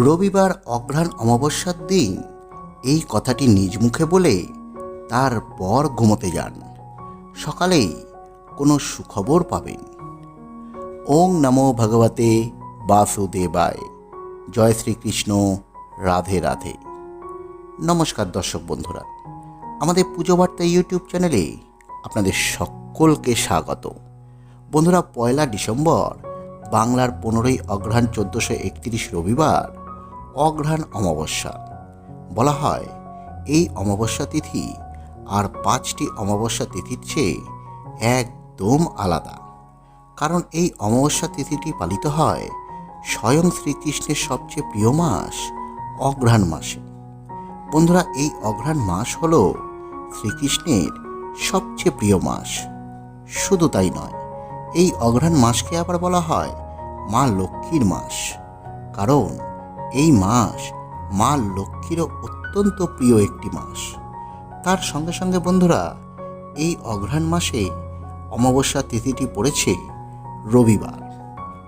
রবিবার অঘ্রাণ অমাবস্যার দিন এই কথাটি নিজ মুখে বলে তার পর ঘুমোতে যান। সকালেই কোনো সুখবর পাবেন। ওং নমো ভগবতে বাসুদেবায়। জয় শ্রীকৃষ্ণ। রাধে রাধে। নমস্কার দর্শক বন্ধুরা। আমাদের পুজো বার্তা ইউটিউব চ্যানেলে আপনাদের সকলকে স্বাগত। বন্ধুরা, পয়লা ডিসেম্বর বাংলার পনেরোই অঘ্রাণ চোদ্দোশো একত্রিশ রবিবার অঘ্রাণ অমাবস্যা। বলা হয়, এই অমাবস্যা তিথি আর পাঁচটি অমাবস্যা তিথির চেয়ে একদম আলাদা। কারণ এই অমাবস্যা তিথিটি পালিত হয় স্বয়ং শ্রীকৃষ্ণের সবচেয়ে প্রিয় মাস অঘ্রাণ মাসে। বন্ধুরা, এই অঘ্রাণ মাস হল শ্রীকৃষ্ণের সবচেয়ে প্রিয় মাস। শুধু তাই নয়, এই অঘ্রাণ মাসকে আবার বলা হয় মা লক্ষ্মীর মাস। কারণ এই মাস মা লক্ষ্মীরও অত্যন্ত প্রিয় একটি মাস। তার সঙ্গে সঙ্গে বন্ধুরা, এই অঘ্রাণ মাসে অমাবস্যা তিথিটি পড়েছে রবিবার।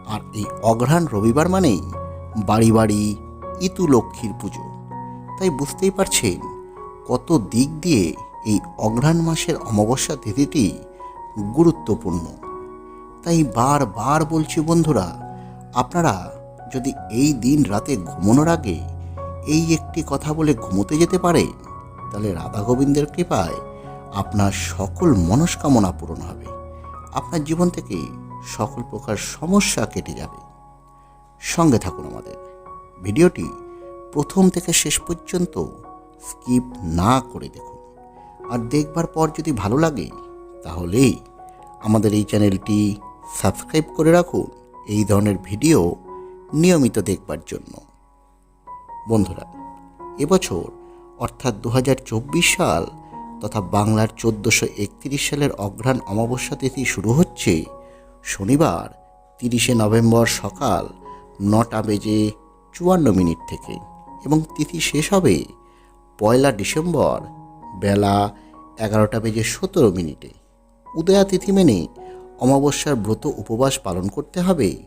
আর এই অঘ্রাণ রবিবার মানেই বাড়ি বাড়ি ইতু লক্ষ্মীর পুজো। তাই বুঝতেই পারছেন কত দিক দিয়ে এই অঘ্রাণ মাসের অমাবস্যা তিথিটি গুরুত্বপূর্ণ। তাই বারবার বলছি বন্ধুরা, আপনারা যদি এই দিন রাতে ঘুমানোর আগে এই একটি কথা বলে ঘুমোতে যেতে পারে, তাহলে রাধা গোবিন্দের কৃপায় আপনার সকল মনস্কামনা পূরণ হবে। আপনার জীবন থেকে সকল প্রকার সমস্যা কেটে যাবে। সঙ্গে থাকুন আমাদের। ভিডিওটি প্রথম থেকে শেষ পর্যন্ত স্কিপ না করে দেখুন। আর দেখবার পর যদি ভালো লাগে, তাহলেই আমাদের এই চ্যানেলটি সাবস্ক্রাইব করে রাখুন। এই ধরনের ভিডিও নিয়মিত দেখবার জন্য। বন্ধুরা, এবছর, অর্থাৎ দু হাজার চব্বিশ সাল তথা বাংলার চোদ্দোশো একত্রিশ সালের অঘ্রাণ অমাবস্যা তিথি শুরু হচ্ছে শনিবার, তিরিশে নভেম্বর সকাল নটা বেজে চুয়ান্ন মিনিট থেকে এবং তিথি শেষ হবে পয়লা ডিসেম্বর বেলা এগারোটা বেজে সতেরো মিনিটে। উদয়া তিথি মেনে অমাবস্যার ব্রত উপবাস পালন করতে হবে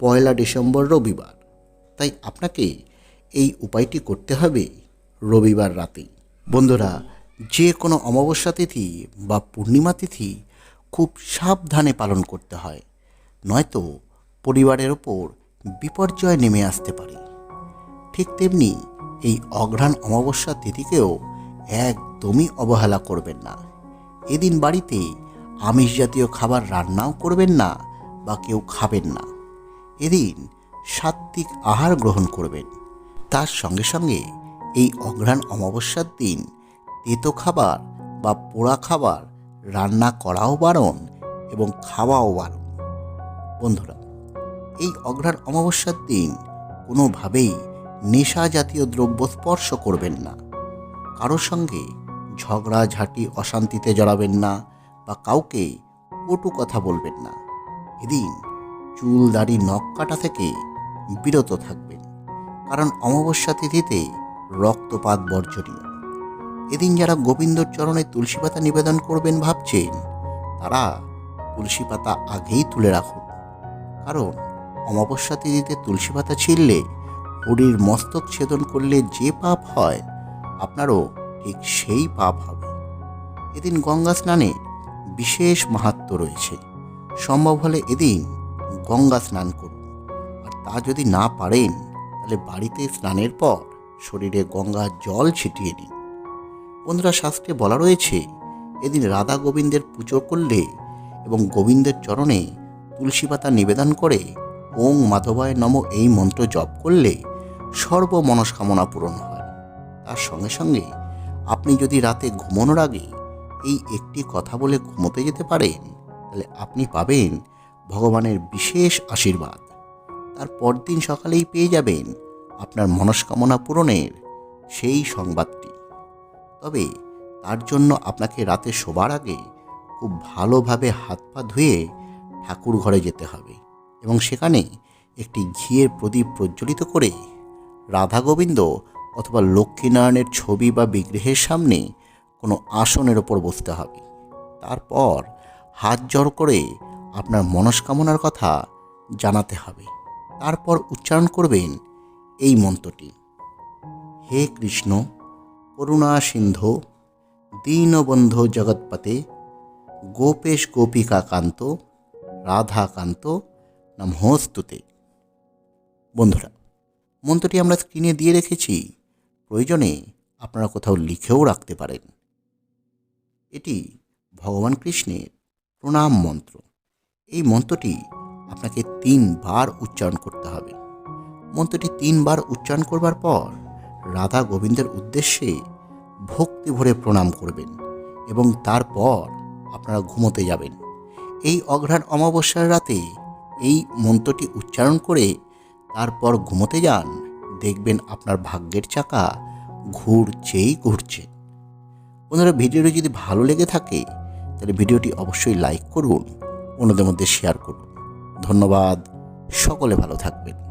পয়লা ডিসেম্বর রবিবার। তাই আপনাকে এই উপায়টি করতে হবে রবিবার রাতে বন্ধুরা, যে কোনো অমাবস্যা তিথি বা পূর্ণিমা তিথি খুব সাবধানে পালন করতে হয়, নয়তো পরিবারের ওপর বিপর্যয় নেমে আসতে পারে। ঠিক তেমনি এই অঘ্রাণ অমাবস্যা তিথিকেও একদমই অবহেলা করবেন না। এদিন বাড়িতে আমিষ জাতীয় খাবার রান্নাও করবেন না বা কেউ খাবেন না। এদিন সাত্ত্বিক আহার গ্রহণ করবেন। তার সঙ্গে সঙ্গে এই অঘ্রাণ অমাবস্যার দিন তেতো খাবার বা পোড়া খাবার রান্না করাও বারণ এবং খাওয়াও বারণ। বন্ধুরা, এই অঘ্রাণ অমাবস্যার দিন কোনোভাবেই নেশা জাতীয় দ্রব্য স্পর্শ করবেন না। কারও সঙ্গে ঝগড়া, ঝাঁটি, অশান্তিতে জড়াবেন না বা কাউকে কটু কথা বলবেন না। এদিন চুল দাড়ি নখ কাটা থেকে বিরত থাকবেন। কারণ অমাবস্যা তিথিতে রক্তপাত বর্জনীয়। এদিন যারা গোবিন্দর চরণে তুলসী পাতা নিবেদন করবেন ভাবছেন, তারা তুলসী পাতা আগেই তুলে রাখুন। কারণ অমাবস্যা তিথিতে তুলসী পাতা ছিঁড়লে হরির মস্তক ছেদন করলে যে পাপ হয়, আপনারও ঠিক সেই পাপ হবে। এদিন গঙ্গা স্নানে বিশেষ মাহাত্ম রয়েছে। সম্ভব হলে এদিন গঙ্গা স্নান করুন। আর তা যদি না পারেন, তাহলে বাড়িতে স্নানের পর শরীরে গঙ্গার জল ছিটিয়ে নিন। বন্ধুরা, শাস্ত্রে বলা রয়েছে, এদিন রাধা গোবিন্দের পুজো করলে এবং গোবিন্দের চরণে তুলসী পাতা নিবেদন করে ওং মাধবায় নম এই মন্ত্র জপ করলে সর্ব মনস্কামনা পূরণ হয়। তার সঙ্গে সঙ্গে আপনি যদি রাতে ঘুমানোর আগে এই একটি কথা বলে ঘুমোতে যেতে পারেন, তাহলে আপনি পাবেন ভগবানের বিশেষ আশীর্বাদ। তার পরদিন সকালেই পেয়ে যাবেন আপনার মনস্কামনা পূরণের সেই সংবাদটি। তবে তার জন্য আপনাকে রাতে শোবার আগে খুব ভালোভাবে হাত পা ধুয়ে ঠাকুর ঘরে যেতে হবে এবং সেখানে একটি ঘিয়ের প্রদীপ প্রজ্বলিত করে রাধা গোবিন্দ অথবা লক্ষ্মীনারায়ণের ছবি বা বিগ্রহের সামনে কোনো আসনের ওপর বসতে হবে। তারপর হাত জড় করে আপনার মনস্কামনার কথা জানাতে হবে। তারপর উচ্চারণ করবেন এই মন্ত্রটি। হে কৃষ্ণ, করুণা সিন্ধু, দীনবন্ধু জগৎপতে, গোপেশ গোপিকা কান্ত রাধাকান্ত নমস্তুতে। বন্ধুরা, মন্ত্রটি আমরা স্ক্রিনে দিয়ে রেখেছি। প্রয়োজনে আপনারা কোথাও লিখেও রাখতে পারেন। এটি ভগবান কৃষ্ণের প্রণাম মন্ত্র। এই মন্ত্রটি আপনাকে তিনবার উচ্চারণ করতে হবে। মন্ত্রটি তিনবার উচ্চারণ করবার পর রাধা গোবিন্দের উদ্দেশ্যে ভক্তি ভরে প্রণাম করবেন এবং তারপর আপনারা ঘুমোতে যাবেন। এই অঘ্রাণ অমাবস্যার রাতে এই মন্ত্রটি উচ্চারণ করে তারপর ঘুমোতে যান, দেখবেন আপনার ভাগ্যের চাকা ঘুরছেই ঘুরছে। বন্ধুরা, ভিডিওটি যদি ভালো লেগে থাকে, তাহলে ভিডিওটি অবশ্যই লাইক করুন অন্যদের মধ্যে শেয়ার করুন। ধন্যবাদ। সকলে ভালো থাকবেন।